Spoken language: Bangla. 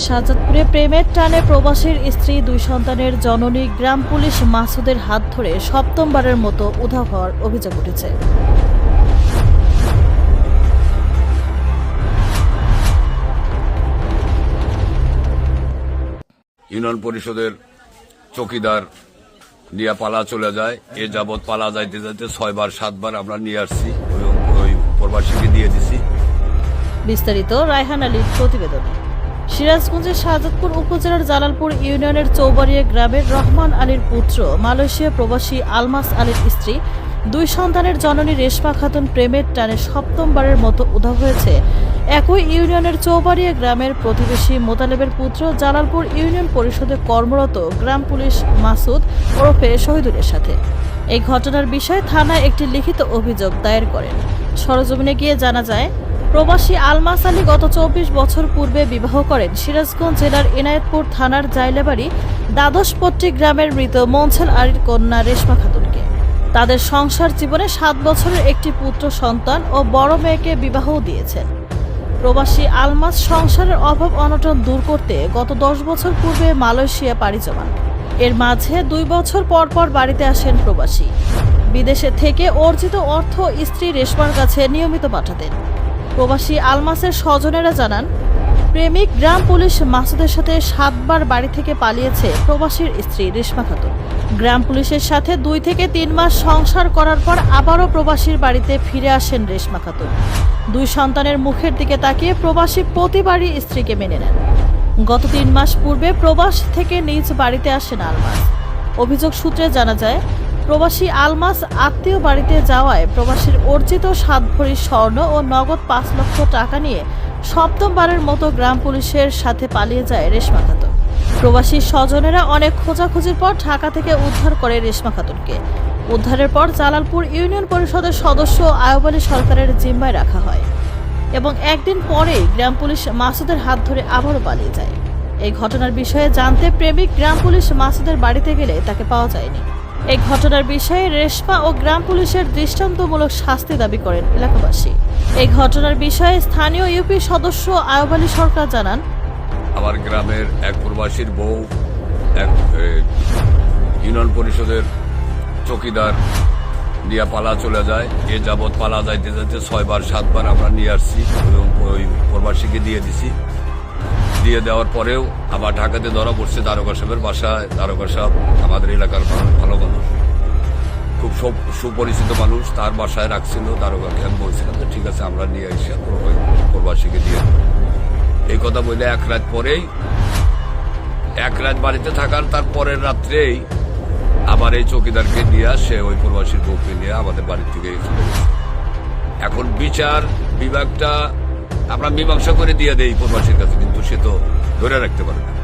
শাহজাদপুরে প্রেমের টানে প্রবাসীর স্ত্রী দুই সন্তানের জননী গ্রাম পুলিশ মাসুদের হাত ধরে সপ্তমবারের মতো উধাও হওয়ার অভিযোগ উঠেছে। ইউনিয়ন পরিষদের চকিদার নিয়ে পালা চলে যায়। এ যাবৎ পালা যাইতে যাইতে ছয়বার সাতবার আমরা নিয়ে আসছি। ওই প্রবাসীকে দিয়ে দিছি। বিস্তারিত রায়হান আলীর প্রতিবেদনে। সিরাজগঞ্জের শাহজাদপুর উপজেলার জালালপুর ইউনিয়নের চৌবাড়িয়া গ্রামের রহমান আলীর পুত্র, মালয়েশিয়া প্রবাসী আলমাস আলীর স্ত্রী, দুই সন্তানের জননী রেশমা খাতুন প্রেমের টানে সপ্তমবারের মতো উধাও হয়েছে। একই ইউনিয়নের চৌবাড়িয়া গ্রামের প্রতিবেশী মোতালেবের পুত্র জালালপুর ইউনিয়ন পরিষদে কর্মরত গ্রাম পুলিশ মাসুদ ওরফে শহীদুলের সাথে। এই ঘটনার বিষয়ে থানায় একটি লিখিত অভিযোগ দায়ের করেন। সরজমিনে গিয়ে জানা যায় প্রবাসী আলমাস আলী গত চব্বিশ বছর পূর্বে বিবাহ করেন। সিরাজগঞ্জ জেলার এনায়েতপুর থানার জাইলাবাড়ি দ্বাদশপট্টি গ্রামের মৃত মনছেল আলীর কন্যা রেশমা খাতুনকে। তাদের সংসার জীবনে সাত বছরের একটি পুত্র সন্তান ও বড় মেয়েকে বিবাহও দিয়েছেন। প্রবাসী আলমাস সংসারের অভাব অনটন দূর করতে গত দশ বছর পূর্বে মালয়েশিয়া পাড়ি জমান। এর মাঝে দুই বছর পর পর বাড়িতে আসেন প্রবাসী। বিদেশে থেকে অর্জিত অর্থ স্ত্রী রেশমার কাছে নিয়মিত পাঠাতেন। প্রবাসী আলমাসের স্বজনেরা জানান, প্রেমিক গ্রাম পুলিশ মাসুদের সাথে সাতবার বাড়ি থেকে পালিয়েছে প্রবাসীর স্ত্রী রেশমা খাতুন। গ্রাম পুলিশের সাথে দুই থেকে তিন মাস সংসার করার পর আবারও প্রবাসীর বাড়িতে ফিরে আসেন রেশমা খাতুন। দুই সন্তানের মুখের দিকে তাকিয়ে প্রবাসী প্রতিবারই স্ত্রীকে মেনে নেন। গত তিন মাস পূর্বে প্রবাস থেকে নিজ বাড়িতে আসেন আলমাস। অভিযোগ সূত্রে জানা যায় প্রবাসী আলমাস আত্মীয় বাড়িতে যাওয়ায় প্রবাসীর অর্জিত সাত ভরি স্বর্ণ ও নগদ পাঁচ লক্ষ টাকা নিয়ে সপ্তমবারের মতো গ্রাম পুলিশের সাথে পালিয়ে যায় রেশমা খাতুন। প্রবাসী স্বজনেরা অনেক খোঁজাখুঁজির পর ঢাকা থেকে উদ্ধার করে রেশমা খাতুনকে। উদ্ধারের পর জালালপুর ইউনিয়ন পরিষদের সদস্য আয়ব সরকারের জিম্মায় রাখা হয় এবং একদিন পরে গ্রাম পুলিশ মাসুদের হাত ধরে আবারও পালিয়ে যায়। এই ঘটনার বিষয়ে জানতে প্রেমিক গ্রাম পুলিশ মাসুদের বাড়িতে গেলে তাকে পাওয়া যায়নি। এই ঘটনার বিষয়ে রেশমা ও গ্রাম পুলিশের দৃষ্টান্তমূলক শাস্তি দাবি করেন এলাকাবাসী। এই ঘটনার বিষয়ে স্থানীয় ইউপি সদস্য আয়ব আলী সরকার জানান, আমার গ্রামের এক প্রবাসীর বউ, এক ইউনিয়ন পরিষদের চকিদার নিয়ে পালা চলে যায়। এ যাবৎ পালা যাইতে যাইতে ছয়বার, সাতবার আমরা নিয়ে আসছি এবং ওই প্রবাসীকে দিয়ে দিছি। দিয়ে দেওয়ার পরেও আবার ঢাকাতে ধরা পড়ছে দারোগা সাহেবের বাসায়। দারোগা সাহেব আমাদের এলাকার ভালো মানুষ। খুব সু- সুপরিচিত মানুষ, তার বাসায় রাখছিল দারোগাকে আমি বলছিলাম যে, ঠিক আছে, আমরা নিয়ে এসে প্রবাসীকে দিয়ে। এই কথা বলে এক রাত পরেই, এক রাত বাড়িতে থাকার তার পরের রাত্রেই আবার এই চৌকিদারকে নিয়ে সে ওই প্রবাসীর বউকে নিয়ে আমাদের বাড়ির থেকে এখন বিচার বিভাগটা আমরা মীমাংসা করে দিয়ে দেই প্রবাসীর কাছে কিন্তু সে তো ধরে রাখতে পারে না।